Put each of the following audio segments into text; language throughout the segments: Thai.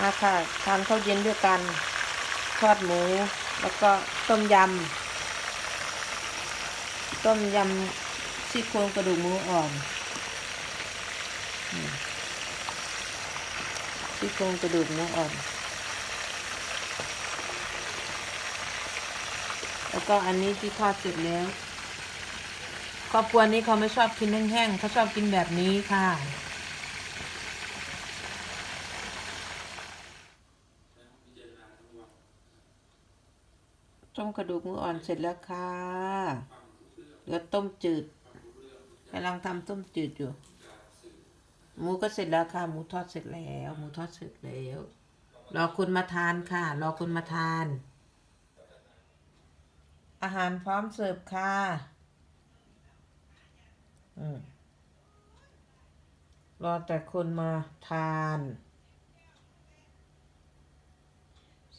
มาค่ะทานข้าวเย็นด้วยกัน ทอดหมู แล้วก็ต้มยำ ต้มยำซี่โครงกระดูกหมูอ่อนซี่โครงกระดูกหมูอ่อน แล้วก็อันนี้ที่ทอดเสร็จแล้วครอบครัวนี้เขาไม่ชอบกินแห้งๆเขาชอบกินแบบนี้ค่ะ ต้มกระดูกหมูอ่อนเสร็จแล้วค่ะเหลือต้มจืดกำลังทำต้มจืดอยู่ หมูก็เสร็จแล้วค่ะ หมูทอดเสร็จแล้ว หมูทอดเสร็จแล้ว รอคนมาทานค่ะ รอคนมาทาน อาหารพร้อมเสิร์ฟค่ะอืมรอแต่คนมาทาน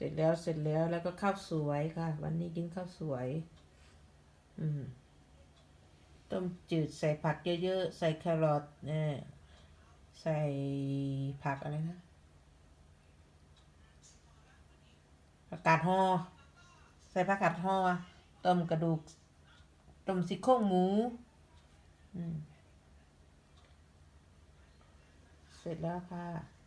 เสร็จแล้วเสร็จแล้วแล้วก็ข้าวสวยค่ะ วันนี้กินข้าวสวย อืมต้มจืดใส่ผักเยอะๆ ใส่แครอทเนี่ยใส่ผักอะไรนะผักกาดห่อใส่ผักกาดห่อต้มกระดูกต้มซี่โครงหมูอืมเสร็จแล้วค่ะ